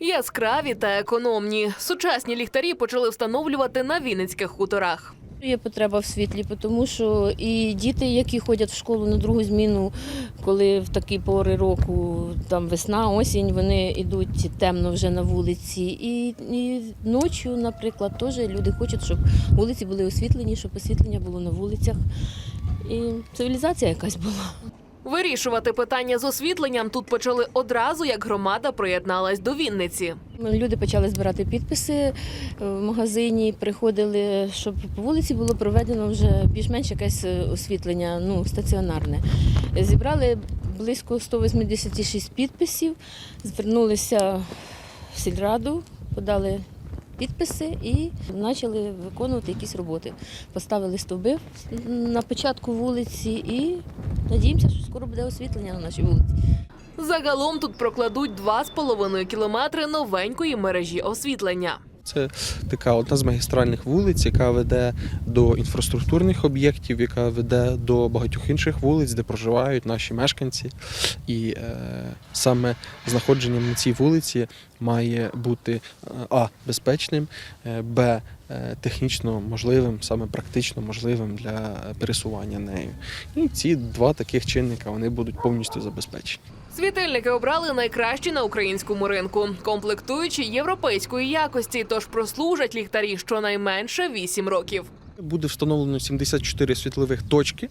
Яскраві та економні. Сучасні ліхтарі почали встановлювати на Вінницьких хуторах. Є потреба в світлі, тому що і діти, які ходять в школу на другу зміну, коли в такі пори року, там весна, осінь, вони йдуть темно вже на вулиці. І, і ночі, наприклад, теж люди хочуть, щоб вулиці були освітлені, щоб освітлення було на вулицях. І цивілізація якась була. Вирішувати питання з освітленням тут почали одразу, як громада приєдналась до Вінниці. Люди почали збирати підписи е, в магазині, приходили, щоб по вулиці було проведено вже більш-менш якесь е, освітлення, ну, стаціонарне. Зібрали близько 186 підписів, звернулися в сільраду, подали підписи і почали виконувати якісь роботи. Поставили стовби на початку вулиці і надіємося, що скоро буде освітлення на нашій вулиці. Загалом тут прокладуть 2,5 кілометри новенької мережі освітлення. Це така одна з магістральних вулиць, яка веде до інфраструктурних об'єктів, яка веде до багатьох інших вулиць, де проживають наші мешканці. І е, саме знаходження на цій вулиці має бути е, а безпечним, е, б технічно можливим, саме практично можливим для пересування нею. І ці два таких чинника вони будуть повністю забезпечені. Світильники обрали найкращі на українському ринку, комплектуючи європейської якості, тож прослужать ліхтарі щонайменше 8 років. Буде встановлено 74 світлових точки.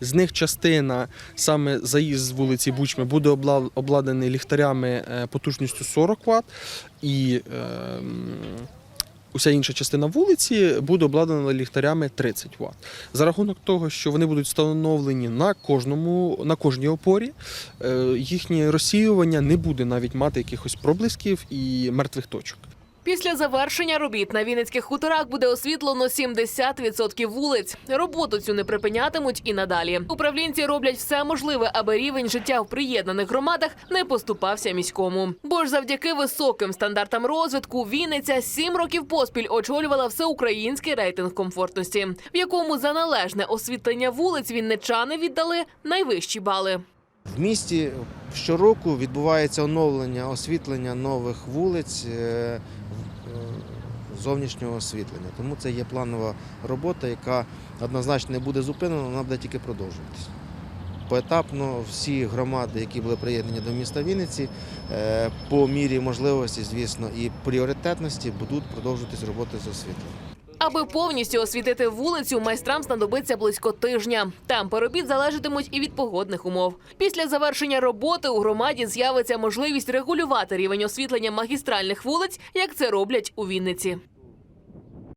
З них частина, саме заїзд з вулиці Бучми, буде обла- обладнаний ліхтарями е, потужністю 40 Вт. І е, уся інша частина вулиці буде обладнана ліхтарями 30 Вт. За рахунок того, що вони будуть встановлені на кожному, на кожній опорі, е, їхнє розсіювання не буде навіть мати якихось проблисків і мертвих точок. Після завершення робіт на Вінницьких хуторах буде освітлено 70% вулиць. Роботу цю не припинятимуть і надалі. Управлінці роблять все можливе, аби рівень життя в приєднаних громадах не поступався міському. Бо ж завдяки високим стандартам розвитку Вінниця сім років поспіль очолювала всеукраїнський рейтинг комфортності, в якому за належне освітлення вулиць вінничани віддали найвищі бали. В місті щороку відбувається оновлення освітлення нових вулиць, е, е, зовнішнього освітлення. Тому це є планова робота, яка однозначно не буде зупинена, вона буде тільки продовжуватися. Поетапно всі громади, які були приєднані до міста Вінниці, е, по мірі можливості, звісно, і пріоритетності будуть продовжуватись роботи з освітленням. Аби повністю освітити вулицю, майстрам знадобиться близько тижня. Темпи робіт залежатимуть і від погодних умов. Після завершення роботи у громаді з'явиться можливість регулювати рівень освітлення магістральних вулиць, як це роблять у Вінниці.